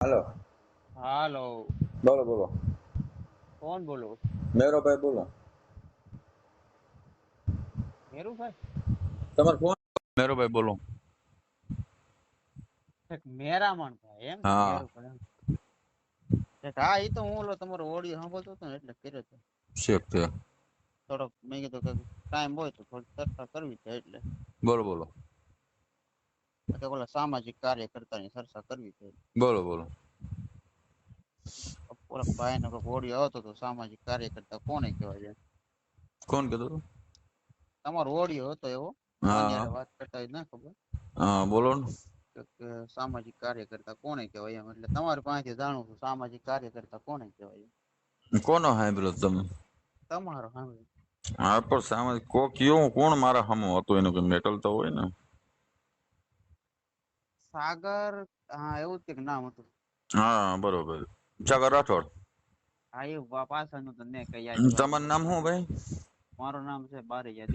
હાલો હાલો બોલો બોલો કોણ બોલો મેરોભાઈ બોલો મેરુભાઈ તમારે ફોન મેરોભાઈ બોલો એક મેરામણ ભાઈ એમ હા. મેરુભાઈ એમ. એક હા એ તો હું ઓલો તમારો ઓડિયો સાંભળતો હતો ને એટલે કર્યો હતો શેખ છે થોડોક મેં કીધું કે ટાઈમ હોય તો થોડી ચર્ચા કરવી છે એટલે બોલો બોલો કે ઓલા સામાજિક કાર્યકર્તાની ચર્ચા કરવી છે. બોલો બોલો. ઓલા ભાઈ નો ઓડિયો આવતો તો સામાજિક કાર્યકર્તા કોને કહેવાય છે કોણ કીધું તમારો ઓડિયો હતો એવો? વાત કરતા ના ખબર? હા બોલો કે કે સામાજિક કાર્યકર્તા કોને કહેવાય એમ? એટલે તમારી પાસે જાણું છું સામાજિક કાર્યકર્તા કોને કહેવાય કોનો સાંભળ્યો તમે? તમારો સાંભળ્યું. હા પણ સામાજિક કોક એવું કોણ મારા હમો હતો? એનું કઈ મેટલ તો હોય ને? સાગર હા એવું જ કંઈક નામ હતું. હા બરોબર. સાગર રાઠોડ. હા એ પાછળનું તો ને કઈ યાદ તમારું નામ શું ભાઈ? મારું નામ છે બારૈયા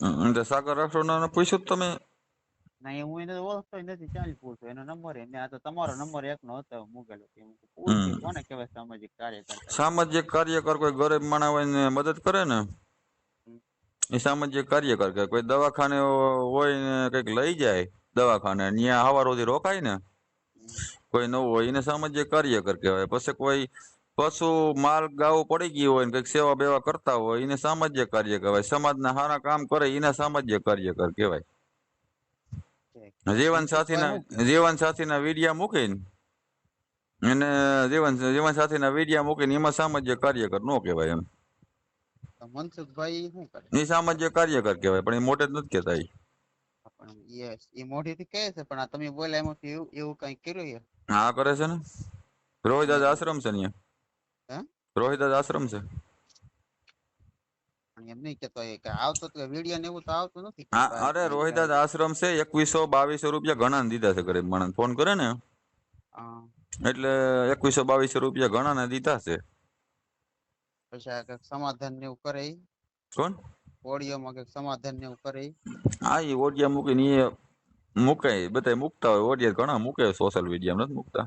હમ, સાગર રાઠોડ ને પૂછ્યું તમે? ના એ હું એને ઓળખતો નથી ચાલી પૂછું? એનો નંબર એને આ તો તમારો નંબર એકનો હતો મૂકેલો કોને કહેવાય સામાજિક કાર્યકર સામાજિક કાર્યકર કોઈ ગરીબ માણસ હોય ને મદદ કરે ને? એ સામાજિક કાર્યકર કે કોઈ દવાખાને હોય ને કંઈક લઈ જાય દવાખાને ત્યાં હવાર સુધી રોકાય ને? કોઈ નવું હોય એને સામાજિક કાર્યકર કહેવાય. પછી કોઈ પશુ માલ ગાવું પડી ગયું હોય ને કંઈક સેવા બેવા કરતા હોય એને સામાજિક કાર્ય કહેવાય. સમાજના સારા કામ કરે એને સામાજિક કાર્યકર કહેવાય. જીવન સાથીના જીવન સાથીના વીડિયા મૂકીને એને જીવન જીવન સાથીના વીડિયા મૂકીને એમાં સામાજિક કાર્યકર નો કહેવાય એમ. મનસુખભાઈ શું કરે? એ સામાજિક કાર્યકર કહેવાય પણ એ મોટે જ નથી કહેતા. પણ યસ એ મોઢેથી કહે છે પણ આ તમે બોલ્યા એમાંથી એવું એવું કઈ કર્યું યાર હા કરે છે ને રોહિદાસ આશ્રમ છે ને હે? અહીંયા રોહિદાસ આશ્રમ છે એમ નહીં કેતો એ કે આવતો તો વીડિયો ને એવું તો આવતું નથી હા અરે રોહિદાસ આશ્રમ છે એકવીસો બાવીસો રૂપિયા ઘણા દીધા છે ગરીબ માણસ ફોન કરે ને એટલે એકવીસો બાવીસો રૂપિયા ઘણા ને દીધા છે પછી સમાધાન ને એવું કરે કોણ ઓડિયોમાં કે સમાધાન ને એવું કરે હા એ ઓડિયો મૂકીને એ મૂકે બધા મૂકતા હોય. ઓડિયો ઘણા મૂકે સોશિયલ મીડિયા નથી મૂકતા.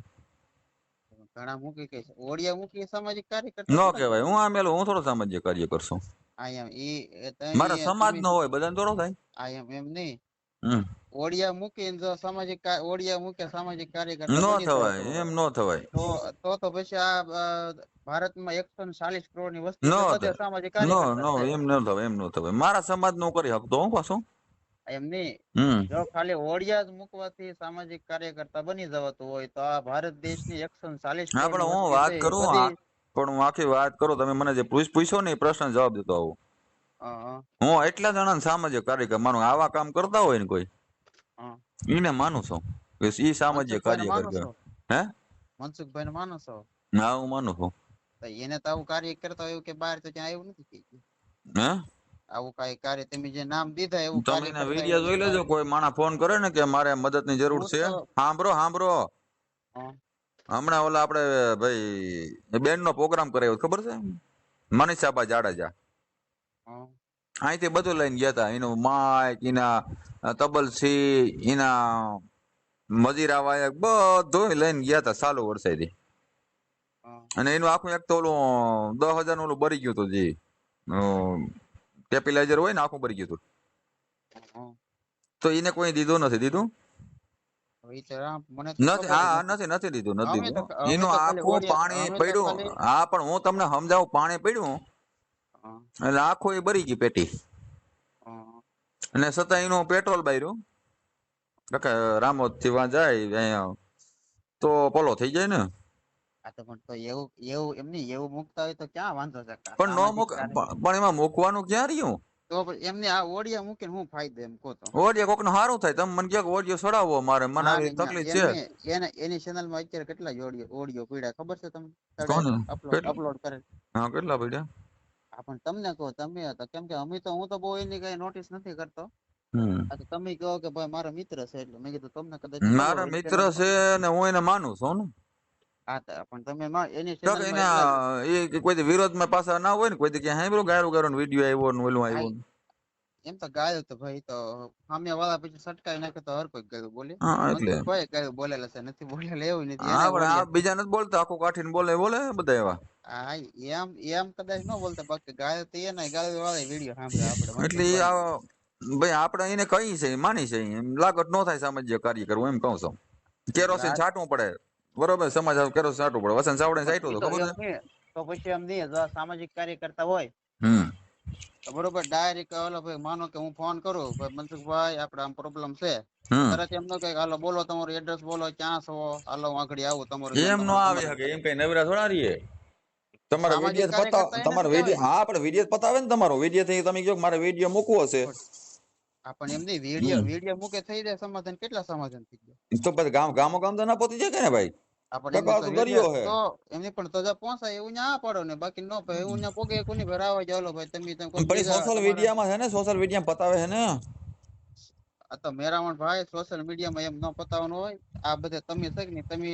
ઘણા મૂકી કે ઓડિયા મૂકી સામાજિક કાર્યકર ન કહેવાય. હું આ મેલો હું થોડો સામાજિક કાર્ય કરશું. આ એમ ઈ એ મારા સમાજ નો હોય બધાને થોડો થાય. આ એમ એમ નહીં. ઓડિયા મૂકીને જો સામાજિક ઓડિયા મૂકે સામાજિક કાર્યકર ન થવાય એમ ન થવાય. તો તો તો પછી આ ભારતમાં એકસો ને ચાલીસ કરોડની વસ્તી. સામાજિક નો નો એમ ન થવાય એમ ન થવાય. મારા સમાજનું કરી શકતો હું પાછું? એમ નહીં. જો ખાલી ઓડિયા જ મૂકવાથી સામાજિક કાર્યકર્તા બની જવાતું હોય તો આ ભારત દેશની એકસો ને ચાલીસ પણ હું વાત કરું પણ હું આખી વાત કરું તમે મને જે પૂછ પૂછો ને એ પ્રશ્ન જવાબ દેતો આવું. હું એટલા જણા સામાજિક કાર્યકર માનું આવા કામ કરતા હોય ને કોઈ એને માનું છું. કે ઈ સામાજિક કાર્યકર કહેવાય. હે? મનસુખભાઈ ને માનું છો? હા હું માનું છું. એને તો આવું કાર્ય કરતા હોય કે બહાર તો ક્યાં આવ્યું નથી હે? આવું કઈ કાર્ય તમે જે નામ દીધા એવું તમે ના વિડિયો જોઈ લેજો કોઈ માણા ફોન કરે ને કે મારે મદદની જરૂર છે. સાંભળો સાંભળો હમણાં ઓલા આપણે ભાઈ બેન નો પ્રોગ્રામ કરાયો ખબર છે? મનીષાબા જાડેજા. અહીંથી બધું લઈને ગયા હતા એનું માઇક એના તબલસી એના મજીરા વાયક બધું લઈને ગયા હતા સાલું વરસાદી અને એનું આખું એક તો ઓલું દસ હજારનું ઓલું ભરી ગયું હતું જે ટેપિલાઇઝર હોય ને આખું ભરી ગયું હતું. તો એને કોઈ દીધું નથી દીધું? નથી હા નથી. નથી દીધું નથી દીધું. એનું આખું પાણી પડ્યું. હા પણ હું તમને સમજાવું પાણી પડ્યું. એટલે આખો એ ભરી ગઈ પેટી. અને છતાં એનું પેટ્રોલ બાયરું. રામોદથી વાં જાય અહીંયા તો પોલો થઈ જાય ને. તો પણ તો એવું એવું મૂકતા હોય તો ક્યાં વાંધો છે? પણ નો મૂક પણ એમાં મૂકવાનું ક્યાં રહ્યું? તો એમને આ ઓડિયા મૂકીને હું ફાયદો એમ કહો તો. ઓડિયો કોક સારું થાય તમે મને કહો ઓડિયો ચડાવવો મારે મને આવી તકલીફ છે. એને એની ચેનલમાં અત્યારે કેટલા ઓડિયો ઓડિયો પીડા ખબર છે તમને? અપલોડ અપલોડ કરે હા કેટલા પડ્યા? હા પણ તમને કહો તમે હતા. કેમ કે અમે તો હું તો બહુ એની કઈ નોટિસ નથી કરતો. તો તમે કહો કે ભાઈ મારા મિત્ર છે એટલે મેં કીધું તમને કદાચ મારા મિત્ર છે ને હું એને માનું છું ને. હા પણ તમે માં- એની તો એ કોઈ વિરોધમાં પાછા ના હોય ને કોઈ ક્યાં સાંભળ્યું? ગાયરું ગાયરું વીડિયો આવ્યો ને ઓલું આવ્યું એમ તો ગાયો તો ભાઈ તો સામે વાળા પછી સટકાઈ નાખે તો હર કોઈ ગયું બોલે? હા એટલે. ભાઈ ગયું બોલેલા છે નથી બોલેલા એવું નથી. હા પણ આ બીજા નથી બોલતા આખું કાઠીને બોલે બોલે બધા એવા. હા એમ એમ કદાચ ન બોલતા બાકી ગાયો તો એના ગાયો વાળા વીડિયો સાંભળે આપણે એટલે આ ભાઈ આપણે એને કઈ છે માની છે એમ લાગત ન થાય સામાજિક કાર્ય કરવું એમ કહું છું. કેરોસીન છાંટવું પડે બરોબર? સમાજ કેરોસીન છાંટવું પડે વસંત સાવડે છાંટ્યું તો ખબર તો પછી એમ નહીં જો સામાજિક કાર્ય કરતા હોય હમ. બરોબર ડાયરેક્ટ ઓલો ભાઈ માનો કે હું ફોન કરું ભાઈ મનસુખભાઈ આપણે આમ પ્રોબ્લેમ છે. તરત એમ ન કહે કે હાલો બોલો તમારું એડ્રેસ બોલો ક્યાં છો? હાલો હું આગળ આવું તમારું એમ નો આવે હકે એમ કઈ નવરા થોડા રહીએ? તમારો વીડિયો પતાવ તમારો વીડિયો હા પણ વીડિયો પતાવે ને તમારો. વીડિયો થી તમે કહો મારે વીડિયો મૂકવો છે. આપણ એમ નહીં વીડિયો વીડિયો મૂકે થઈ જાય સમાધાન કેટલા સમાધાન થઈ ગયા? તો પછી ગામ ગામો ગામ તો ના પહોંચી જાય કે ને ભાઈ? આપણને એમ બકાવ તો તો દરિયો હે. તો એમની પણ તો પહોંચાય એવું ના પાડો ને બાકી ન ભાઈ એવું ના પોગે કોની ઘર આવે ભાઈ તમે તેમ કોઈ પણ બીજા સોશિયલ મીડિયામાં છે ને સોશિયલ મીડિયા પતાવે છે ને? આ તો મેરામણ ભાઈ સોશિયલ મીડિયામાં એમ ન પતાવવાનું હોય. આ બધે તમે છે તમે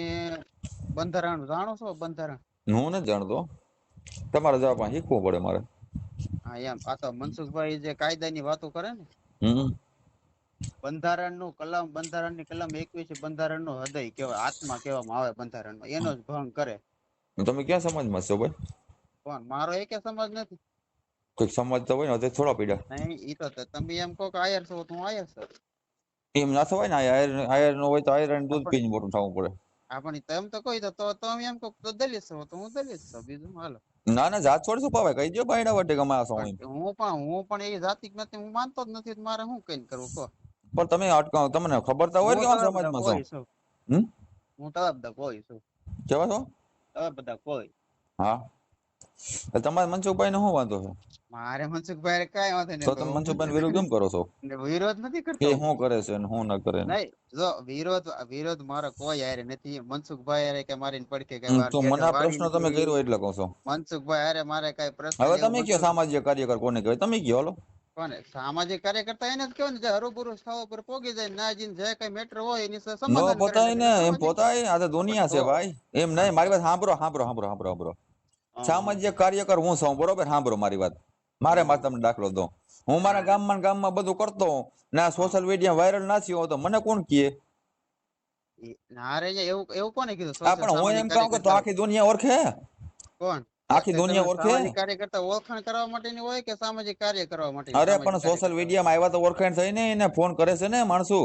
બંધારણ જાણો છો? બંધારણ. હું જાણતો. તમારે જવાબ શીખવું પડે મારે. હા એમ. આ તો મનસુખભાઈ જે કાયદાની વાતો કરે ને હમ. બંધારણનું કલમ બંધારણની કલમ એકવીસ બંધારણનો હૃદય કહેવાય આત્મા કહેવામાં આવે બંધારણમાં. એનો જ ભંગ કરે. તમે ક્યાં સમાજમાં છો ભાઈ? કોણ? મારો એકે સમાજ નથી. કોઈક સમાજ તો હોય ને થોડા પીડા. નહીં ઈ તો તમે એમ કહો કે આયર છો તો હું આયર છું. એમ ના થવાય ને આયર આયર નો હોય તો આયર અને દૂધ પીને મોટું થવું પડે. આપણે તેમ તો કોઈ તો તો તમે એમ કહો તો દલિત છો તો હું દલિત છું બીજું હાલો. ના ના જાત છોડશું શું પાવાય કહી દો બાયડા વટે કમાયા છો હું પણ હું પણ એ જાતિક નથી હું માનતો જ નથી મારે શું કઈ કરવું કહો. પણ તમે તમને ખબર તો હોય હું કે બધા સમાજમાં છું? હમ? હું તો બધા કોઈ છું. કેવા છો? બધા કોઈ. હા. તમારે મનસુખભાઈ નો શું વાંધો છે? મારે મનસુખભાઈ કાંઈ વાંધો નહીં તો તમે મનસુખભાઈ વિરોધ કેમ કરો છો? વિરોધ નથી કે કરતો શું કરે છે ને શું ન કરે? નહીં જો વિરોધ વિરોધ મારો કોઈ હારે નથી. મનસુખભાઈ હારે કે મારી પડકે હમ, તો મને પ્રશ્ન તમે. કર્યો એટલે કહો છો. મનસુખભાઈ હારે મારે કઈ પ્રશ્ન હવે તમે કયો સામાજિક કાર્યકર કોને કહેવાય? તમે કયો હાલો. કોને? સામાજિક કાર્યકર્તા એને જ કહેવાય ને જે હરુભરું સ્થળો પર પોગી જાય ના જઈને જે કઈ મેટર હોય એની કરે પોતાય ને એમ પોતાય આ તો દુનિયા છે ભાઈ. એમ નહીં મારી વાત સાંભળો સાંભળો સાંભળો સાંભળો સાંભળો. સામાજિક કાર્યકર હું છું બરોબર? સાંભળો મારી વાત. મારે માં તમને દાખલો દઉં. હું મારા ગામમાં ગામમાં બધું કરતો હોઉં ને આ સોશિયલ મીડિયા વાયરલ ના થયો તો મને કોણ કહે? ના રે એવું એવું કોને કીધું? પણ હું એમ કહું કે તો આખી દુનિયા ઓળખે. કોણ? આખી દુનિયા ઓળખે? કાર્યકર્તા ઓળખાણ કરવા માટેની હોય કે સામાજિક કાર્ય કરવા માટે અરે પણ સોશિયલ મીડિયામાં આવ્યા તો ઓળખાણ થઈ ને એને ફોન કરે છે ને માણસો.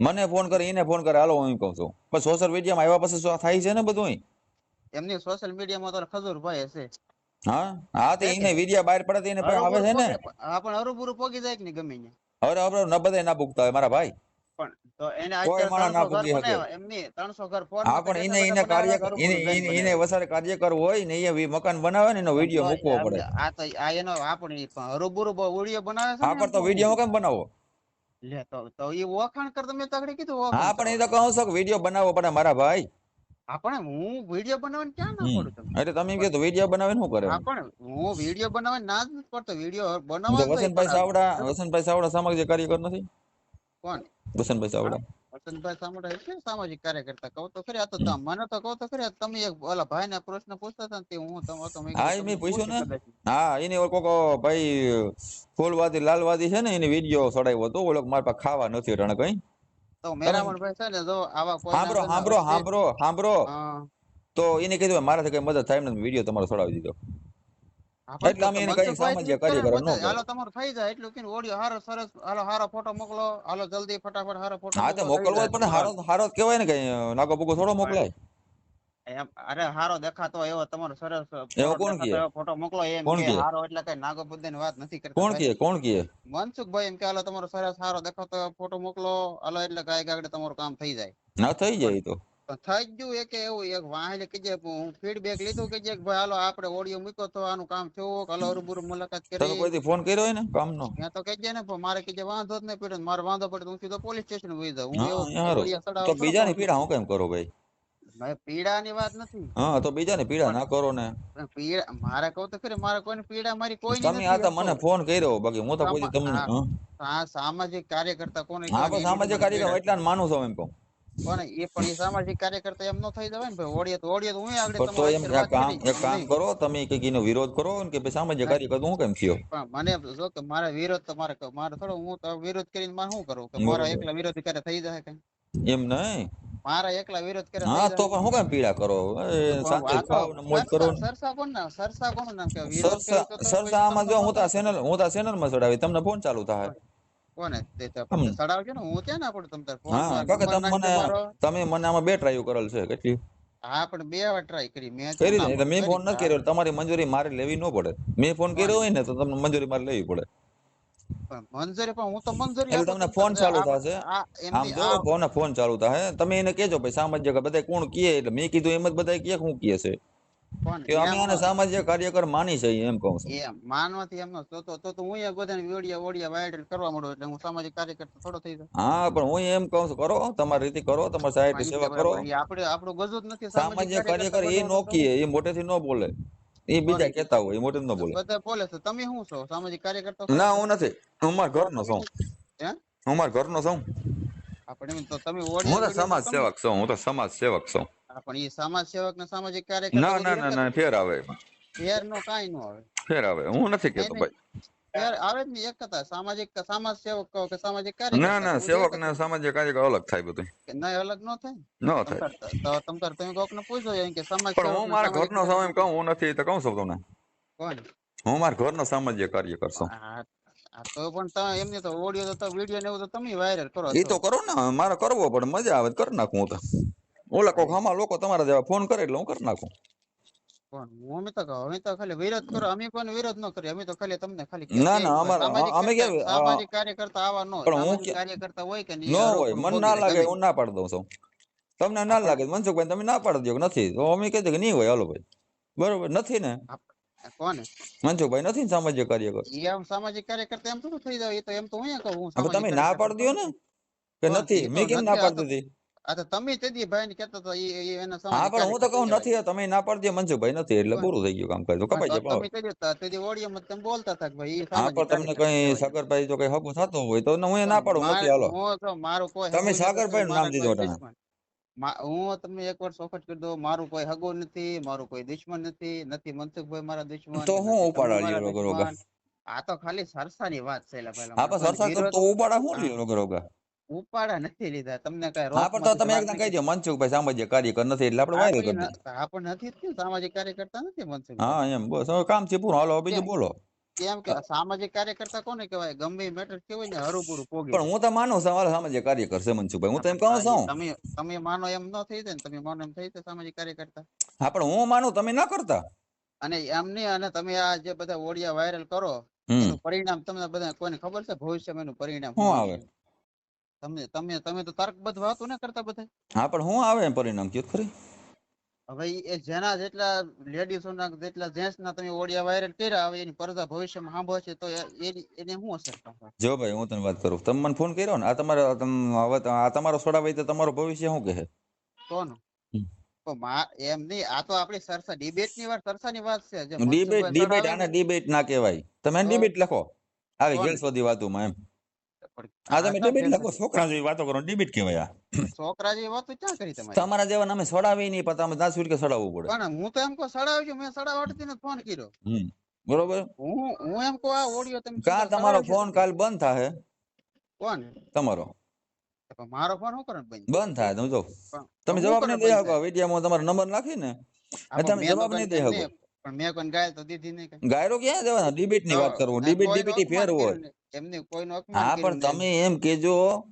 મને ફોન કરે એને ફોન કરે. હાલો હું કહું છું. પણ સોશિયલ મીડિયામાં આવ્યા પછી શું થાય છે ને બધું એમની સોશિયલ મીડિયામાં તો ખજૂરભાઈ હશે. હા? હા તો એને વિડિયા બહાર પડે તો એને આવે છે ને? હા પણ હરુભરું પોગી જાય કે નહીં ગમે અરે હવે આપણે ન બધાય ના ભૂગતા હોય મારા ભાઈ. પણ તો એને કોઈ અત્યારે માણસ ના 300 ઘર પૂગી શકે. બનાવ્યા. એમની 300 ઘર ફોન હા પણ એને એને કાર્ય એને એને ઘર એને બનાવ્યા. વસારે કાર્યકર હોય ને એ મકાન બનાવે ને એનો વીડિયો મૂકવો પડે. આ તો આ એનો આ પણ હરુભરું બનાવે છે હા પણ તો એમ કેમ બનાવો. લે તો તો ઈ વખાણ કર તમે તગડી કીધું હા પણ એ તો કહું છું કે વીડિયો બનાવવો પડે મારા ભાઈ. આપણે હું વીડિયો બનાવવાનું ક્યાં ના. પડું એટલે તમે એમ તો વીડિયો બનાવે શું કરે આપણે હું વીડિયો બનાવવાનું ના જ પડતો. વીડિયો બનાવવા વસંતભાઈ સાવડા વસંતભાઈ સાવડા સામાજિક કાર્યકર નથી? કોણ? વસંતભાઈ ચાવડા. વસંતભાઈ ચાવડા એટલે સામાજિક કાર્યકર્તા. કહો તો ખરી આ તો તમ- મને તો કહો તો ખરી તમે એક ઓલા ભાઈને પ્રશ્ન પૂછતા હતા તે હું તમે હતો હા, મેં પૂછ્યો ને. હા એને કોક ભાઈ ફૂલવાદી લાલવાદી છે ને એને વીડિયો ચડાવ્યો હતો. ઓલો મારા પાસે ખાવા નથી રણ કઈ તો મેરામણભાઈ છે ને જો આવા કોઈ સાંભળો સાંભળો સાંભળો સાંભળો તો એને કીધું મારાથી કઈ મદદ થાય ને વીડિયો તમારો ચડાવી દીધો. એટલે અમે એને કઈ સામાજિક કાર્યકર ન હાલો તમારું થઈ જાય. એટલું કીધું ઓડિયો હારો સરસ. હાલો હારો ફોટો મોકલો. હાલો જલ્દી ફટાફટ હારો ફોટો હા તો મોકલવો જ હારો હારો કહેવાય ને કઈ. નાગો બુગો થોડો મોકલાય. એમ અરે હારો દેખાતો એવો તમારો સરસ એવો કોણ કહે? ફોટો મોકલો. એમ કે હારો એટલે કઈ નાગો બુદ્ધિની વાત નથી કરતા કોણ. કહે કોણ કહે મનસુખભાઈ એમ કે હાલો તમારો સરસ હારો દેખાતો ફોટો મોકલો. હાલો એટલે ગાય ગાગડે તમારું કામ થઈ જાય. ના થઈ જાય તો. થઈ ગયું એક એવું એક વાહેલે કીજે હું ફીડબેક લીધું કે જે ભાઈ હાલો આપણે ઓડિયો મૂક્યો તો આનું કામ થયું હાલો હરુબુરુ મુલાકાત તમે કરી. કોઈથી ફોન કર્યો હોય ને કામનો? ત્યાં તો કહેજે ને મારે કીજે વાંધો જ નહીં પડ્યો મારે વાંધો પડે હું સીધો પોલીસ સ્ટેશન વહી જાઉં. હું એવું તો બીજાની પીડા હું કેમ કરો ભાઈ? પીડાની વાત નથી. હા તો બીજાની પીડા ના કરો ને. પીડા મારે કહું તો ખરી મારે કોઈની પીડા મારી કોઈ તમે આ તો મને ફોન કર્યો બાકી હું તો કોઈ તમને હા. સામાજિક કાર્યકર્તા કોને હા સામાજિક કાર્યકર્તા એટલા માનું છું એમ કહું. કોને એ પણ એ સામાજિક કાર્યકર્તા એમ ન થઈ જવાય ને ભાઈ. ઓળીએ તો ઓળીએ તો હું આગળ પણ તો એમ કામ એક કામ કરો. તમે કે એનો વિરોધ કરો ને કે ભાઈ સામાજિક કાર્યકર્તા હું કેમ થયો? પણ મને જો કે મારે વિરોધ તો મારે મારે થોડો હું તો વિરોધ કરીને મારે શું કરું કે મારા એકલા વિરોધ કરે થઈ જાય કઈ એમ નહીં? મારા એકલા વિરોધ કરે હા તો પણ હું કેમ પીડા કરો? એ ખાવ ને મોજ કરો સરસા કોણ ના સરસા કોણ નામ કે વિરોધ સરસા આમાં જો હું તો ચેનલ હું તો ચેનલમાં ચડાવી તમને ફોન ચાલુ થાય. કોને? તે સડાવજો ને. હું ત્યાં ના પડું તમ તાર હા કાકા તમે મને તમે મને આમાં બે ટ્રાય કરેલ છે. કેટલી? હા પણ બે વાર ટ્રાય કરી. મેં કરી એટલે મેં ફોન ન કર્યો. તમારી મંજૂરી મારે લેવી ન પડે. મેં ફોન કર્યો હોય ને તો તમને મંજૂરી મારે લેવી પડે. મંજૂરી પણ હું તો મંજૂરી એટલે તમને ફોન ચાલુ થશે. આમ જો ફોન ફોન ચાલુ થાય? તમે એને કેજો ભાઈ સામાજિક બધા કોણ કીએ એટલે મેં કીધું એમ જ બધા કે હું કીએ છે? કે અમે આને સામાજિક કાર્યકર માની છે એમ કહું છું. એમ માનવાથી એમ તો તો તો તો હું એ બધાને વિડિયા ઓડિયા વાયરલ કરવા માંડું એટલે હું સામાજિક કાર્યકર્તા થોડો થઈ જાઉં. હા પણ હું એમ કહું છું કરો તમારી રીતે કરો તમારી સાહેબ સેવા કરો. આપણે આપણું ગજું જ નથી સામાજિક કાર્યકર એ નો બધું એ મોટેથી ન બોલે. એ બીજા કેતા હોય એ મોટેથી ન બોલે. બધા બોલે છે તમે શું છો? સામાજિક કાર્યકર્તા ના હું નથી હું મારા ઘરનો છું. હે? હું મારા ઘરનો છું. આપણે તો તમે હું તો સમાજ સેવક છું હું તો સમાજ સેવક છું. પણ એ સમાજ સેવક ને સામાજિક કાર્યકર્તા ના ના ના ના ફેર આવે ફેર નો કાંઈ નો આવે. ફેર આવે હું નથી કેતો ભાઈ. ફેર આવે જ નહીં એક જ સામાજિક સમાજ સેવક કહો કે સામાજિક ના ના સેવક ને સામાજિક કાર્યકર અલગ થાય બધું. ના અલગ નો થાય? નો થાય. તો તમ તાર તમે કોક ને પૂછો કે સમાજ પણ હું મારા ઘર નો સમય કહું હું નથી તો કહું છું તમને. કોણ? હું મારા ઘર નો સામાજિક કાર્ય આ તો પણ તમે એમને તો ઓડિયો તો વિડિયો ને એવું તો તમે વાયરલ કરો એ તો કરો ને મારે કરવો પણ મજા આવે કર કરી નાખું હું તો. ઓલા કોક આમાં લોકો તમારા જેવા ફોન કરે એટલે હું કરી નાખું. કોણ હું અમે તો કહું, અમે તો ખાલી વિરોધ કરો અમે કોઈને વિરોધ ન કરીએ અમે તો ખાલી તમને ખાલી ના, કહીએ. ના, અમારે- સામાજિક અમે કરતા- કેવું, આ- સામાજિક કાર્યકર્તા આવા ન હોય. પણ હું સામાજિક કે- કાર્યકર્તા હોય કે ન નહીં, હોય આરોપ મને બોલી ના દે લાગે ગમે. હું ના પાડી દઉં છું. તમને ના લાગે મનસુખભાઈ તમે ના પાડી દો કે નથી. તો અમે કહી દે કે નહીં હોય હાલો ભાઈ. બરોબર નથી ને? કોને? મનસુખભાઈ નથી ને સામાજિક કાર્યકર ઈ આમ સામાજિક કાર્યકર્તા એમ થોડું થઈ જાય એ તો એમ તો હું એ કહું હું હવે તમે સામાજિક ના કાર્યકર્તા પાડી દો ને? કે કોણ? નથી? ઈ તો મેં કેમ ના નથી, આ પાડી તો- દીધી? આ તો તમે તેથી ભાઈ ને કહેતા હતા ઈ- ઈ એના હા પણ હું તો કહું નથી તમે ના પાડી દો મનસુખભાઈ નથી એટલે પૂરું થઈ ગયું કામ તો કપાઈ જાય તમે કહી દેતા તેથી ઓડિયોમાં તમે બોલતા હતા કે ભાઈ હા પણ તમને કઈ સાગરભાઈ જો કઈ હકું થતું હોય તો હું એ ના પાડું નથી હાલો. હું તો મારું કોઈ તમે સાગરભાઈ નું નામ દીધું હું તમને એક વાર ચોખટ કરી દઉં મારું કોઈ હગો નથી મારું કોઈ દુશ્મન નથી નથી મનસુખભાઈ મારા દુશ્મન તો હું ઉપાડા રોગા. આ તો ખાલી સરસાની વાત છે એલા પહેલા હા પણ સરસા તો ઉપાડા હું હા. રોગા રોગા? ઉપાડા નથી લીધા. તમને કઈ હા પણ તો તમે એકદમ કહી દો મનસુખભાઈ સામાજિક કાર્યકર નથી એટલે આપણે વાયરલ કરી હા પણ નથી જ સામાજિક કાર્યકર્તા નથી મનસુખ હા એમ બસ હવે કામ છે પૂરું. હાલો બીજું બોલો. કેમ કે સામાજિક કાર્યકર્તા કોને કહેવાય? ગમે મેટર કેવું ને હરુપુરું પોગે પણ હું તો માનું છું હાલો સામાજિક કાર્યકર છે મનસુખભાઈ હું તો એમ કહું છું. તમે તમે માનો એમ ન થઈ જાય ને તમે માનો એમ થઈ જાય સામાજિક કાર્યકર્તા હા પણ હું માનું તમે ના કરતા. અને એમ નહીં અને તમે આ જે બધા ઓડિયા વાયરલ કરો એનું પરિણામ તમને બધા કોઈને ખબર છે? ભવિષ્યમાં એનું પરિણામ શું આવે? તમને તમે તમે તો તર્કબદ્ધ વાતો ના કરતા બધા? હા પણ હું આવે પરિણામ? કયો ખરી? હવે એ જેના જેટલા લેડીઝો ના જેટલા જેન્ટ્સ ના તમે ઓડિયા વાયરલ કર્યા હવે એની પરદા ભવિષ્યમાં સાંભળશે તો એની એને શું અસર થશે જો ભાઈ હું તને વાત કરું. તમે મને ફોન કર્યો ને આ તમારો તમ- હવે આ તમારો છોડાવાય તો તમારો ભવિષ્ય શું કહે? કોનું? તો એમ નહીં આ તો આપણી સરસા ડિબેટની વાત સરસાની વાત છે. ડિબેટ ડિબેટ આને ડિબેટ ના કહેવાય. તમે ડિબેટ લખો. આવી કોણ? ગેલ સુધી વાતોમાં એમ. આ તમે આ ડિબેટ તો લખો છોકરા જેવી વાતો કરો ડિબેટ કહેવાય આ છોકરા જેવી વાતો ક્યાં કરી તમારી તમારા જેવા અમે છોડાવી નહીં પણ તમે દસ કે છોડાવવું પડે પણ હું તો એમ કહું સડાવ્યું છે મેં સડાવવાથી ને ફોન કર્યો હમ બરોબર હું હું એમ કહું આ ઓડિયો તમે કા કીધો તમારો સડાવ્યો છે. ફોન કાલ બંધ થાય કોણ તમારો તો મારો ફોન શું કરે બંધ બંધ થાય તમે જો પણ- તમે હું જવાબ કરે નહીં દઈ બંધ શકો વિડીયામાં તમારો નંબર નાખી ને આમાં તમે મેં તો જવાબ કોઈ નહીં દઈ એમ શકો. પણ મેં કોઈ ગાયલ તો દીધી નહીં. ગાયરો ક્યાં જવાના? ડિબેટની વાત કરું. ડિબેટ કોઈનું ફેર હોય. એમને કોઈનું અપમાન હા પણ તમે એમ કેજો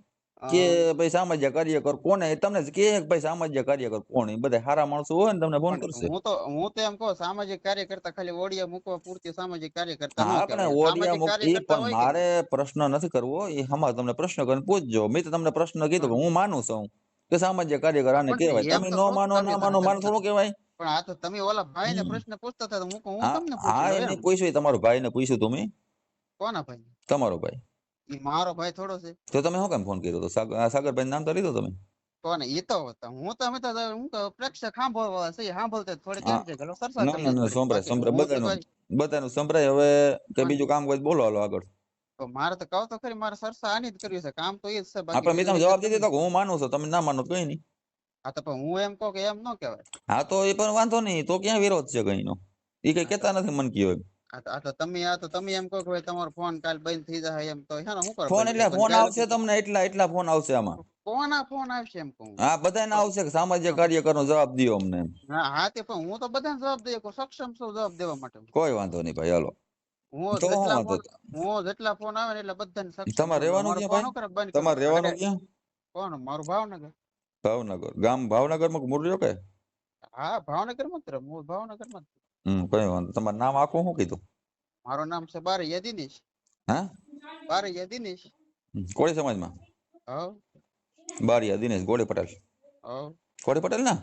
કે ભાઈ સામાજ્ય કાર્યકર કોને? તમને કે ભાઈ સામાજ્ય કાર્યકર કોણ? બધા સારા માણસો હોય ને તમને ફોન કરશે. હું તો હું તો એમ કહું સામાજિક કાર્યકર્તા ખાલી ઓડિયા મૂકવા પૂરતી સામાજિક કાર્યકર્તા. આપણે ઓડિયા મૂક- પણ મારે પ્રશ્ન નથી કરવો. એ હમણાં તમને પ્રશ્ન કરીને પૂછજો. મેં તો તમને પ્રશ્ન કીધો હું. માનું છું કે સામાજિક કાર્યકર આને કહેવાય. તમે ન માનો ના માનો મારે થોડું કહેવાય. પણ આ તો તમે ઓલા ભાઈ ને પ્રશ્ન પૂછતા હતા હું કહું, હું તમને હા એમ. પૂછ્યું તમારો ભાઈ ને પૂછ્યું તમે કોના ભાઈ તમારો ભાઈ. એ મારો ભાઈ થોડો છે. તો તમે શું કેમ ફોન કર્યો તો? સાગરભાઈ નામ તો લીધો તમે? કોને? એ તો હતા. હું તો અમે તો હું પ્રેક્ષક સાંભળવા છે સાંભળતા થોડે હા. કેમ છે ગલો સરસા ના સંભળાય સંભળાય. બધાનું બધાનું સંભળાય. હવે કે બીજું કામ કોઈ બોલો હાલો આગળ. તો મારે તો કહો તો ખરી મારે સરસા આની જ કર્યું છે. કામ તો એ જ છે બાકી આપણે મેં તમને જવાબ દીધો તો હું માનું છું. તમે ના માનો તો કઈ નહીં. હા તો પણ હું એમ કહું કે એમ ન કહેવાય. હા તો એ પણ વાંધો નહીં. તો ક્યાં વિરોધ છે કઈ નો એ કઈ કેતા નથી મન કયો આ તો તમે આ તો તમે એમ કહો કે તમારો ફોન કાલ બંધ થઈ જાય એમ તો હે ને હું કરું ફોન એટલે ફોન આવશે તમને એટલા એટલા ફોન આવશે આમાં. કોના ફોન આવશે એમ કહું? હા બધાને આવશે કે સામાજિક કાર્યકરનો જવાબ દ્યો અમને હા હા તે પણ હું તો બધાને જવાબ દઈ શકું સક્ષમ છું જવાબ દેવા માટે? કોઈ વાંધો નહીં ભાઈ હાલો. હું હું જેટલા ફોન હું જેટલા ફોન આવે ને એટલે બધાને સક્ષમ તમારે રહેવાનું ક્યાં ભાઈ? તમારે રહેવાનું ક્યાં? કોણ? મારું ભાવનગર. ભાવનગર. ગામ ભાવનગરમાં મૂળ રહ્યો કે? હા ભાવનગરમાં જ મૂળ હું ભાવનગરમાં હમ કઈ વાંધો. તમારું નામ આખું શું કીધું? મારું નામ છે બારે યદિનીશ. હા? બારે યદિનીશ. કોળી સમાજમાં? હા. બાર યદિનીશ ગોળી પટેલ. હા. ગોળી પટેલ ના?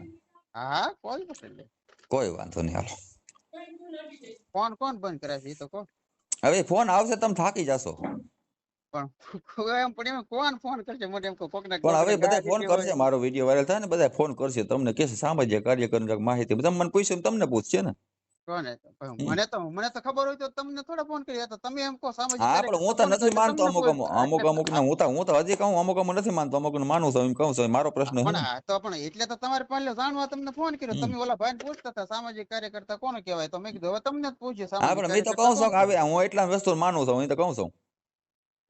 હા કોળી પટેલ કોઈ વાંધો નહીં હાલો. ફોન કોણ બંધ કરે છે? એ તો કોણ હવે ફોન આવશે તમે થાકી જશો. પણ એમ પણ એમ કોણ ફોન કરશે? મને એમ કહો કોકને પણ હવે બધા ફોન કરશે મારો વીડિયો વાયરલ થાય ને બધા ફોન કરશે તમને કહેશે સામાજિક કાર્યકરની માહિતી બધા મને પૂછશે તમને પૂછશે ને. કોને? મને તો મને તો ખબર હોય તો તમને થોડા ફોન કરી તો તમે એમ કહો સામાજિક હા પણ હું તો કાર્યકર્તા નથી ફોન માનતો અમુક અમુક અમુક હું તો હું તો હજી કહું અમુક અમુક નથી માનતો અમુક માનું છું એમ કહું છું મારો પ્રશ્ન પણ તો પણ એટલે તો તમારે પહેલા જાણવા તમને ફોન કર્યો. તમે ઓલા ભાઈને પૂછતા હતા સામાજિક કાર્યકર્તા કોને કહેવાય? તો મેં કીધું હવે તમને જ પૂછ્યું હા પણ મેં તો કહું છું કે હવે હું એટલા વસ્તુ માનું છું હું તો કહું છું.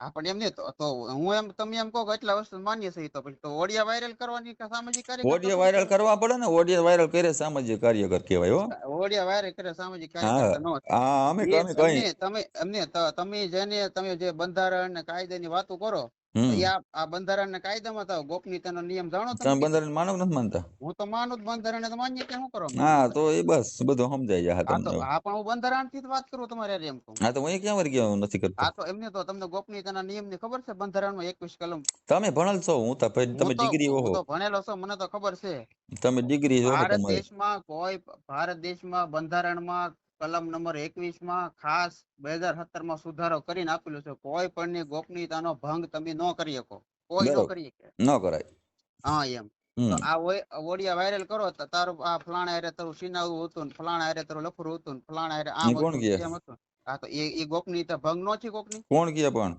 હા પણ એમ નહીં તો હું એમ તમે એમ કહો એટલા વસ્તુ માન્ય છે તો પછી તો ઓડિયા વાયરલ કરવાની કે સામાજિક કાર્ય ઓડિયા વાયરલ કરવા પડે ને ઓડિયો વાયરલ કરે સામાજિક કાર્યકર કહેવાય હો. ઓડિયા વાયરલ કરે સામાજિક કાર્યકર નો હા અમે અમે કઈ. તમે એમને તમે જેને તમે જે બંધારણ ને કાયદાની વાતો કરો આ આ બંધારણ ને કાયદામાં તો ગોપનીયતાનો નિયમ જાણો તમે તમે બંધારણ માનો કે નથી માનતા? હું તો માનું બંધારણ તો માન્ય કે શું કરો હા તો એ બસ બધું સમજાઈ જાય તમને હા પણ હું બંધારણથી વાત કરું તમારે એમ કહું. હા તો હું ક્યાં વાર ગયો નથી કરતો? હા તો એમને તો તમને ગોપનીયતાના નિયમની ખબર છે? બંધારણમાં એકવીસ કલમ. તમે ભણેલ છો હું તો ભાઈ તમે ડિગ્રી હું તો ભણેલો છો મને તો ખબર છે. તમે ડિગ્રી ભારત દેશમાં કોઈ ભારત દેશમાં બંધારણમાં કલમ નંબર એકવીસમાં ખાસ બે હજાર સત્તરમાં સુધારો કરીને આપેલું છે. કોઈ પણ ગોપનીયતાનો ભંગ તમે ન કરી શકો. કોઈ ન કરી શકે. ન કરાય. હા એમ. તો આ ઓડિયા વાયરલ કરો તો તારું આ ફલાણા હારે તારું સિનાવું હતું ને ફલાણા હારે તારું લફરું હતું ને ફલાણા હારે આમ હતું કહે? હતું હા તો એ એ ગોપનીયતા ભંગ નો છે કોકની? કોણ કહે પણ?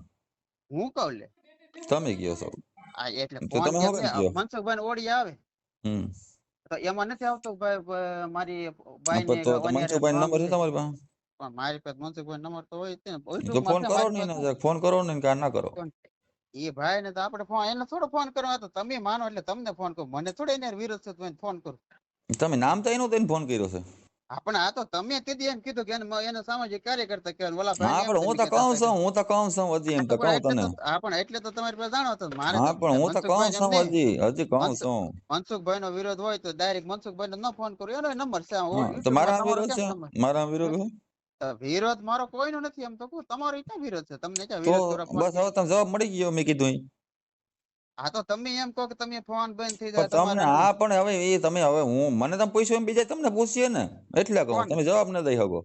હું કહું લે. તમે કહો છો. આ એટલે કહો? મનસુખભાઈ ઓડિયા આવે. હમ. એમાં નથી આવતો ભાઈ મારી પણ તો તો મનસુખભાઈ નંબર છે તમારી પાસે? પણ મારી પાસે મનસુખભાઈ નંબર તો હોય ને. તો ફોન કરો ને ફોન કરો ને કે ના કરો. એ ભાઈ ને તો આપણે ફોન એને થોડો ફોન કરો તો તમે માનો એટલે તમને ફોન કરો. મને થોડો એને વિરોધ છે ફોન કરો. તમે નામ તો એનું દઈને ફોન કર્યો છે. પણ આ તો તમે તેથી એમ કીધું કે એને સામાજિક કાર્યકર્તા કહેવાય ઓલા હા પણ હું તો કહું છું હું તો કહું છું હજી એમ તો કહું તને. હા પણ એટલે તો તમારી પાસે જાણો તો મારે હા પણ હું તો કહું છું હજી હજી કહું છું. મનસુખભાઈ નો વિરોધ હોય તો ડાયરેક્ટ મનસુખભાઈ ન ફોન કરું એનો નંબર છે તો મારા વિરોધ છે? મારા વિરોધ વિરોધ મારો કોઈનો નથી એમ તો કહું તમારો ક્યાં વિરોધ છે? તમને ક્યાં વિરોધ બસ હવે તમે જવાબ મળી ગયો મેં કીધું. હા તો તમે એમ કહો કે તમે ફોન બંધ થઈ જાય તમને હા પણ હવે એ તમે હવે હું મને તમે પૂછ્યું એમ બીજા તમને પૂછીએ ને? એટલે કહું તમે જવાબ ન દઈ શકો.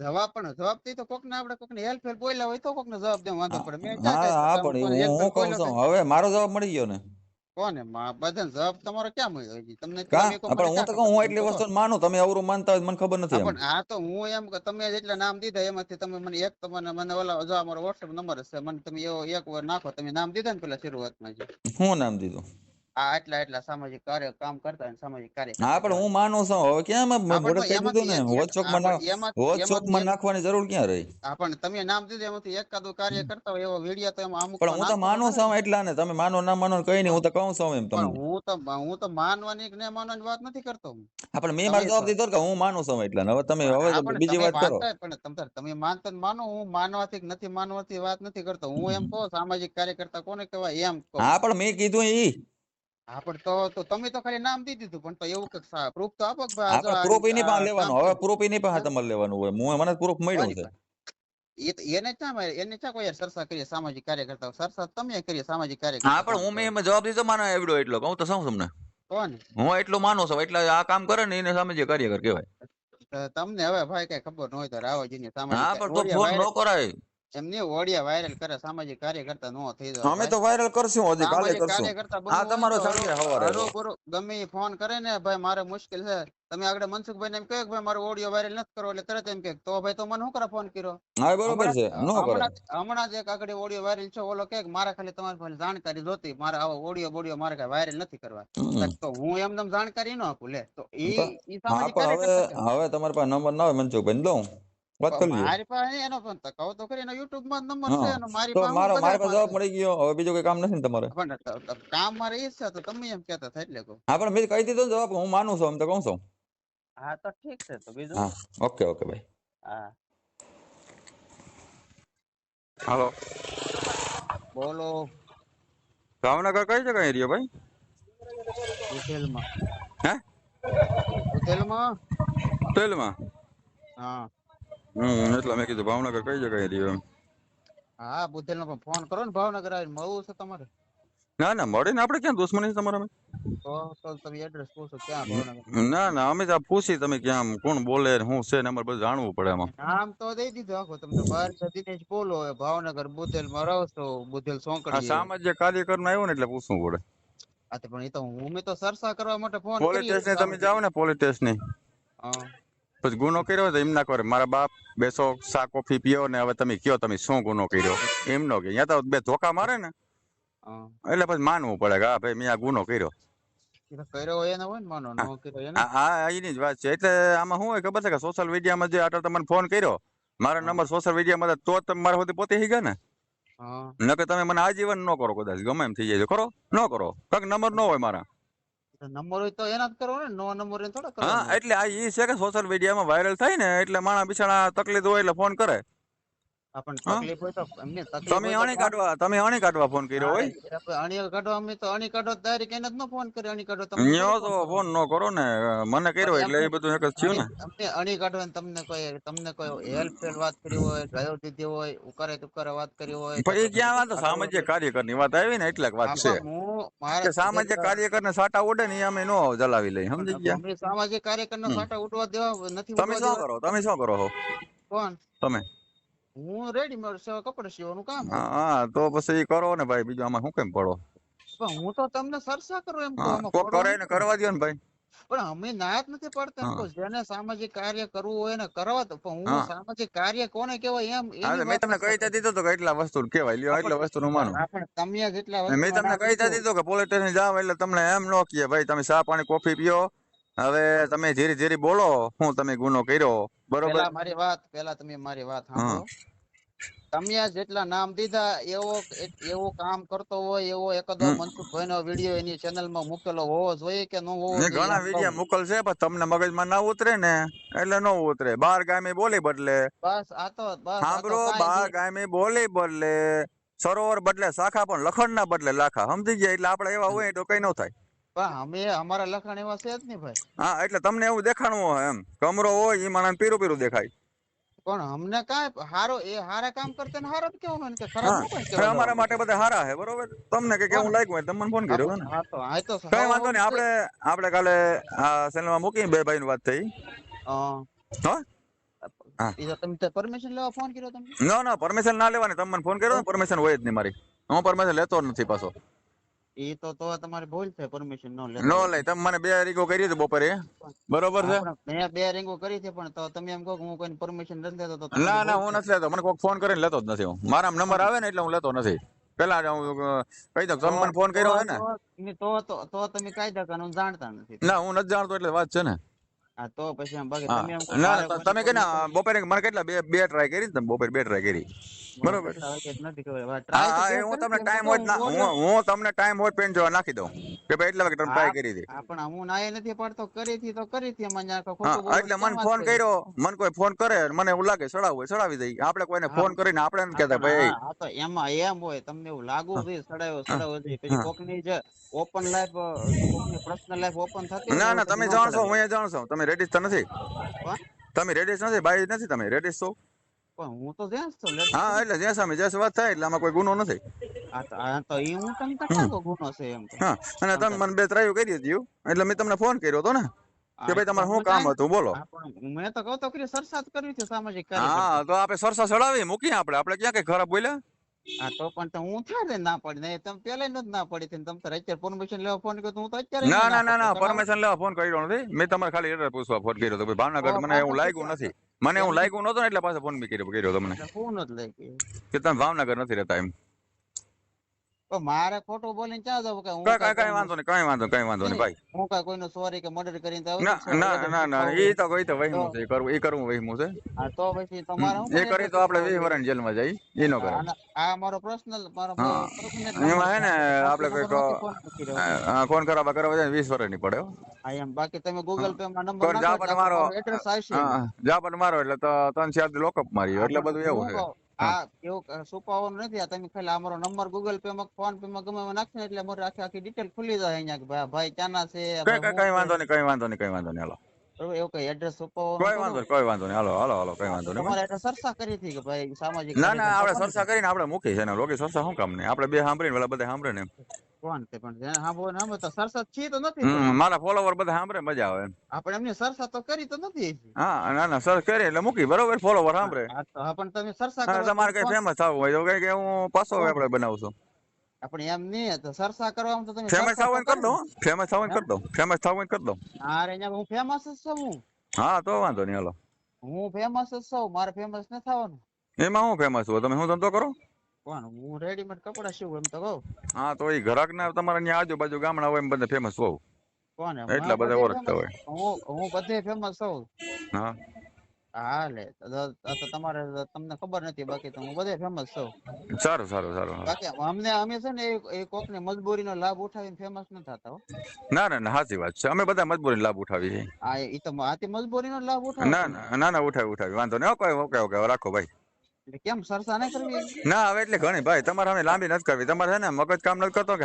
જવાબ પણ જવાબ તો કોક ને આપણે કોક ને હેલ્પ હેલ્પ બોલ્યા હોય તો કોક ને જવાબ દેવા વાંધો પડે. મેં હા હા પણ હું કહું છું? હવે મારો જવાબ મળી ગયો ને. કોને? બધાને જવાબ તમારો ક્યાં મળ્યો? તમને પણ હું તો કહું હું એટલી વસ્તુ માનું. તમે અવરું માનતા હોય મને ખબર નથી હા પણ આ તો હું એમ કે તમે જેટલા નામ દીધા એમાંથી તમે મને એક તમને મને ઓલા જો અમારો વોટ્સએપ નંબર છે. મને તમે એવો એક વાર નાખો. તમે નામ દીધા ને પેલા શરૂઆતમાં જ. હું નામ દીધું? આ એટલા એટલા સામાજિક કાર્ય કામ કરતા સામાજિક કાર્ય હા પણ હું માનું છું. હવે ક્યાં મેં હા, પણ મોઢે કહી એમાંથી દીધું ને? એક- એક- વોટ્સઅપમાં હા, ના પણ એમાંથી- વોટ્સઅપમાં એમાંથી એક- નાખવાની જરૂર ક્યાં રહી? હા પણ તમે નામ દીધું એમાંથી એકાદું કાર્ય કરતા હોય એવો વીડિયો તો એમાં અમુક પણ હું તો માનું છું એટલા ને તમે માનો ના માનો કઈ નહીં હું તો કહું છું એમ તમને. હું તો હું તો માનવાની કે ન માનવાની વાત નથી કરતો હા. પણ મેં મારો જવાબ દીધો કે હું માનું છું એટલા હવે તમે હવે બીજી વાત કરો. પણ તમે માનતા માનો હું માનવાથી નથી માનવાથી વાત નથી કરતો. હું એમ કહું સામાજિક કાર્યકર્તા કોને કહેવાય એમ હા પણ મેં કીધું ઈ. હા પણ તો તો તમે તો ખાલી નામ દીધું પણ તો એવું કે પ્રૂફ તો આપો પ્રૂફ એની પાસે લેવાનું હવે પ્રૂફ એની પાસે તમારે લેવાનું હોય. હું મને પ્રૂફ મળ્યું છે. એને ચા મારે એને ચા કોઈ સરસા કરીએ સામાજિક કાર્યકર્તા સરસા તમે કરીએ સામાજિક હા પણ હું મેં એમાં જવાબ દીધો માનો એવડો એટલો. કહું તો શું તમને? કોણ? હું એટલું માનું છું એટલે આ કામ કરે ને એને સામાજિક કાર્યકર કહેવાય. તમને હવે ભાઈ કઈ ખબર ન હોય તો રાવજીની હા સામાજિક પણ તો ફોન ન કરાય. એમને ઓડિયા વાયરલ કરે સામાજિક કાર્યકર્તા નો થઈ જાય અમે તો વાયરલ કરશું હજી કાલે કરશું. આ તમારો હરો- હવારે હરોભરો ગમે ફોન કરે ને ભાઈ મારે મુશ્કેલ છે. તમે આગળ મનસુખભાઈ ને એમ કહે કે ભાઈ મારો ઓડિયો વાયરલ નથી કરવો એટલે તરત એમ કે. તો ભાઈ તો મને શું કરે ફોન કર્યો? હા બરોબર છે નો કરે. હમણાં જ એક આગળ ઓડિયો વાયરલ છે ઓલો કે મારા ખાલી તમારી પાસે જાણકારી જોતી મારે આવો ઓડિયો બોડિયો મારે કઈ વાયરલ નથી કરવા. તો હું એમને જાણકારી ન આપું લે. તો સામાજિક હવે કાર્યકર્તા હવે તમારી પાસે નંબર ના હોય મનસુખભાઈ દઉં વાત કરી લ્યો મારી પાસે એનો પણ કહો તો ખરી એનો યુટ્યુબમાં નંબર છે હા. મારી પાસે મારો મારી પાસે જવાબ મળી ગયો. હવે બીજું કઈ કામ નથી ને તમારે? પણ ત- ત- કામ મારે ઈ છે તો તમે એમ કહેતા થાય એટલે કહું. હા પણ મેં કહી દીધો જવાબ? હું માનું છું એમ તો કહું છું. હા તો ઠીક છે તો બીજું? હા ઓકે ઓકે ભાઈ. હા. હાલો. બોલો. ભાવનગર કઈ જગ્યાએ રહ્યો ભાઈ? ઉથેલમાં હે? ઉથેલમાં તેલમાં હા. હમ એટલે મેં કીધું ભાવનગર કઈ જગ્યાએ રહ્યો એમ? હા બુધેલ પણ ફોન કરો ને ભાવનગર આવીને મળવું છે તમારે? ના ના મળે ને આપણે ક્યાં? દુશ્મની છે તમારા તો તો તમે એડ્રેસ પૂછો ક્યાં ભાવનગર? ના ના અમે તો પૂછી તમે ક્યાં કોણ બોલે ને શું છે ને અમારે બધું જાણવું પડે એમાં નામ તો દઈ દીધું આખો તમને બાર જ બોલો ભાવનગર બુધેલમાં રહો છો બુધેલ આ સોંકડી સામાજિક કાર્યકર આવ્યો ને એટલે પૂછવું પડે. હા તો પણ એ તો હું મેં તો સરસા કરવા માટે ફોન પોલીસ સ્ટેશન તમે જાઓ ને પોલીસ સ્ટેશન હા. પછી ગુનો કર્યો તો એમ ના કરે મારા બાપ બેસો સા કોફી પીઓ ને હવે તમે કયો તમે શું ગુનો કર્યો? એમ નો કે ત્યાં તો બે ધોકા મારે ને. એટલે પછી માનવું પડે કે હા ભાઈ મેં આ ગુનો કર્યો. હોય એને જ વાત છે. એટલે આમાં શું હોય ખબર છે કે સોશિયલ મીડિયામાં જે આટલો તમને ફોન કર્યો મારા નંબર સોશિયલ મીડિયામાં તો તમે મારા સુધી પોતે શી ગયા ને. હા. નકર તમે મને આજીવન ન કરો કદાચ ગમે એમ થઈ જાય ખરો ન કરો. કાંક નંબર ન હોય મારા. નંબર હોય તો એના જ કરો ને? નો નંબર એને થોડા હા એટલે આ ઈ છે કે સોશિયલ મીડિયામાં વાયરલ થાય ને એટલે માણસ બિચારા તકલીફ હોય એટલે ફોન કરે. આપણને તકલીફ હોય તો એમને તકલીફ તમે અણી કાઢવા તમે અણી કાઢવા ફોન કર્યો હોય? અણી કાઢો અમે તો અણી કાઢો તારી એને જ ફોન કર્યો અણી કાઢો તમને ન્યો તો ફોન ફોન કરો ને મને કર્યો એટલે એ બધું એક જ થયું ને. અણી- અણી કાઢો ને તમને કોઈ તમને કોઈ હેલ્પ વાત કરી હોય ગાયો દીધી હોય ઉકારે તુકારે વાત કરી હોય પણ ક્યાં વાત સામાજિક કાર્યકરની વાત આવી ને એટલે વાત છે. હું મારા કે સામાજિક કાર્યકર ને સાટા ઉડે ને અમે નો જલાવી લઈ સમજી ગયા? સામાજિક કાર્યકર ને સાટા ઉઠવા દેવા નથી તમે શું કરો? તમે શું કરો છો કોણ? તમે? હું રેડીમેડ સેવા કપડા સીવવાનું કામ હા તો પછી કરો ને ભાઈ બીજું આમાં શું કેમ પડો પણ હું તો તમને સરસા કરું એમ પડો કરે ને. કરવા દો ને ભાઈ. પણ અમે ના જ નથી પડતા. જેને સામાજિક કાર્ય કરવું હોય ને કરવા તો પણ હું સામાજિક કાર્ય કોને કહેવાય એમ તો મેં તમને નથી કહી તો દીધું તો કે એટલા વસ્તુ કેવાય લ્યો એટલા વસ્તુ નું માનું. તમે જેટલા મેં તમને નામ કહી તો લીધું, કે પોલીસ સ્ટેશન જાવ એટલે તમને એમ નો કહે ભાઈ તમે ચા પાણી કોફી પીઓ હવે તમે ધીરે ધીરે બોલો હું તમે ગુનો કર્યો બરોબર? મારી વાત પેલા તમે મારી વાત સાંભળો. તમે જેટલા નામ દીધા એવો એવો કામ કરતો હોય એવો એકાદો. મનસુખભાઈ નો વીડિયો એની ચેનલમાં મૂકેલો હોવો જોઈએ કે ન હોવો ઘણા વીડિયો. મોકલશે પણ તમને મગજમાં ના ઉતરે ને એટલે ન ઉતરે. બાર ગામે બોલી બદલે. બસ આ તો બસ સાંભળો બાર. ગામે બોલી બદલે. સરોવર બદલે શાખા પણ લખણ ના બદલે લાખા. સમજી ગયા? એટલે આપણે એવા હોય તો કઈ ન થાય. અમે અમારા લખાણ એવા છે જ નહીં ભાઈ. હા એટલે તમને એવું દેખાણું હોય એમ. કમરો હોય એ માણસ પીરું પીરું દેખાય. પણ અમને કાંઈ હારો એ હારા કામ કરતા ને હારો કેવું હોય કે ખરાબ હા ન કોઈ અમારા માટે બધા હારા છે બરોબર? તમને કે કેવું લાગ્યું હોય તમને ફોન કર્યો ને? હા તો આ તો કઈ વાંધો નહીં આપણે આપણે કાલે આ ચેનલમાં મૂકી બે ભાઈ વાત થઈ. હા. તમે પરમિશન લેવા ફોન કર્યો તમે ના ના પરમિશન ના લેવાની તમે મને ફોન કર્યો પરમિશન હોય જ નહીં મારી. હું પરમિશન લેતો નથી પાછો. એ તો તો તમારી ભૂલ છે પરમિશન નો લે નો લે તમે મને બે રીકો કરી હતી બપોરે. બરોબર છે? મેં બે રિંગો કરી છે પણ તો તમે એમ કહો હું કોઈ પરમિશન નથી લેતો તો ના ના હું નથી લેતો. મને કોઈક ફોન કરીને લેતો જ નથી હું. મારા નંબર આવે ને એટલે હું લેતો નથી. પેલા હું કહી દઉં તમે મને ફોન કર્યો હોય ને? તો- તો- તો તમે કાયદા હું જાણતા નથી. ના હું નથી જાણતો એટલે વાત છે ને. હા તો પછી એમ બાકી તમે એમ ના તમે કે ને બપોરે મને કેટલા બે બે ટ્રાય કરી તમે બપોરે બે ટ્રાય કરી. બરોબર. હા તમને ટાઈમ તો હોય ના હું તમને ટાઈમ હોય પેન જોવા નાખી દઉં. કે ભાઈ એટલા વાગે તમે ટ્રાય કરી હતી. પણ હું ના એ નથી પડતો. કરી હતી તો કરી હતી. એમાં ખોટું એટલે મને ફોન કર્યો. મને કોઈ ફોન કરે મને એવું લાગે સડાવું હોય સડાવી દઈ આપણે કોઈને ફોન કરીને આપણે એમ કહેતા ભાઈ હા, હા, તો એમાં એમ હોય તમને એવું લાગુ ભાઈ સડાયો સડાયો પછી કોકની જે ઓપન લાઈફ કોકની પર્સનલ લાઈફ ઓપન થતી ના ના તમે જાણશો હું એ જાણશો તમે રેડી તો નથી? તમે રેડી નથી? બાય નથી તમે? રેડી છો? પણ હું તો જ્યાં છું હા એટલે જ્યાં સામે જ્યાં વાત થાય એટલે આમાં કોઈ ગુનો નથી હા, તો એ હું તમને હમ. ગુનો છે એમ હા અને તમે મને બે ત્રાયું કરી દીધું એટલે મેં તમને ફોન કર્યો હતો ને કે ભાઈ તમારે શું કામ હતું બોલો મેં તો કહું તો કે સરસાદ કરવી છે સામાજિક હા તો આપણે સરસા ચડાવી મૂકીએ આપણે આપણે ક્યાં કઈ ખરાબ બોલ્યા હા તો પણ તો હું ત્યારે ના પડી ને તમે પેલા જ ના પડી હતી તમે અત્યારે પરમિશન લેવા ફોન કર્યો તો હું તો અત્યારે ના ના ના પરમિશન લેવા ફોન કર્યો નથી મેં તમારે ખાલી એટલે પૂછવા ફોન કર્યો હતો ભાવનગર મને એવું લાગ્યું નથી મને હું લાગ્યું નતો ને એટલે પાછો ફોન બી કર્યો કર્યો તમને. ફોન જ લઈ કે તમે ભાવનગર નથી રહેતા એમ. મારે ખોટું બોલીને ક્યાં જવું કે હું કઈ કઈ વાંધો નહીં કઈ વાંધો કઈ વાંધો નહીં ભાઈ. હું કઈ કોઈનો સોરી કે મર્ડર કરીને તો ના ના ના એ તો કોઈ તો વહીમું છે કરવું એ કરવું વહીમું છે. હા તો પછી તમારે એ કરી તો આપણે વીસ વર્ષની જેલમાં જઈ એ નો કરે આ મારો પર્સનલ મારો એમાં હે ને આપણે છે. ફોન હા, ફોન કરવા કરવા જાય વીસ વર્ષની પડે હો. એમ બાકી તમે ગૂગલ પે માં નંબર પણ જા પણ મારો એડ્રેસ આવશે. હા જા પણ મારો એટલે તો ત્રણ ચાર લોકઅપ માર્યો એટલે બધું એવું છે. આ એવું છુપાવવાનું નથી આ તમે ખાલી અમારો નંબર ગૂગલ પે માં ફોન પે માં ગમે નાખશો એટલે અમારી આખી આખી ડિટેલ ખુલી જાય અહીંયા કે ભાઈ ક્યાંના છે કઈ વાંધો નહીં કઈ વાંધો નહીં કઈ વાંધો નહીં હાલો. એવું કઈ એડ્રેસ છુપાવવાનું કોઈ વાંધો નહીં કોઈ વાંધો નહીં હાલો હાલો હાલો કઈ વાંધો નહીં તમારે એટલે સરસા કરી હતી કે ભાઈ સામાજિક ના ના આપણે ચર્ચા કરીને આપણે મૂકી છે ને લોકી ચર્ચા શું કામ નહીં? આપણે બે સાંભળીને પેલા બધા સાંભળે ને એમ. કોણ તે પણ? જેને સાંભળો ને સાંભળો તો સરસા છીએ તો નથી મારા ફોલોવર બધા સાંભળે મજા આવે. આપણે એમની સરસા તો કરી તો નથી હા ના ના સર કરે એટલે મૂકી બરોબર ફોલોવર સાંભળે હા, પણ તમે સરસા હા, તમારે કઈ ફેમસ થવું હોય તો કઈ કે હું પાછો આપણે બનાવું છું આપણે એમ નહીં તો સરસા કરવામાં તો તમે ફેમસ થવું કરી દઉં ફેમસ થવું કરી દઉં ફેમસ થવું ને કરી દો. અરે અહીંયા હું ફેમસ જ છું હા. તો વાંધો નહીં હાલો. હું ફેમસ જ છું મારે ફેમસ ન થવાનું. એમાં હું ફેમસ છું? તમે શું ધંધો કરો? કોણ? હું રેડીમેડ કપડા સીવું એમ તો કહું. હા તો એ ઘરાક ના તમારા ત્યાં આજુબાજુ ગામડા હોય એમ બધા ફેમસ હોવ કોણ એટલા બધા ઓળખતા હોય. હું હું બધે ફેમસ હોઉં. હા. હાલે તો તમારે તમને ખબર નથી બાકી તો હું બધે ફેમસ છું સારું સારું સારું બાકી અમને અમે છે ને એ- એ કોકની મજબૂરીનો લાભ ઉઠાવીને ફેમસ ન થતા હો. ના ના ના સાચી વાત છે. અમે બધા મજબૂરી લાભ ઉઠાવી છે આ એ તો આથી મજબૂરીનો લાભ ઉઠાવી ના ના ના ના ઉઠાવી ઉઠાવી વાંધો નહીં. ઓકે ઓકે ઓકે રાખો ભાઈ. કેમ સરસા નહીં કરવી? ના, હવે એટલે ઘણી. ભાઈ, તમારે હવે લાંબી નથી કરવી. તમારે છે ને મગજ કામ નથી કરતો કે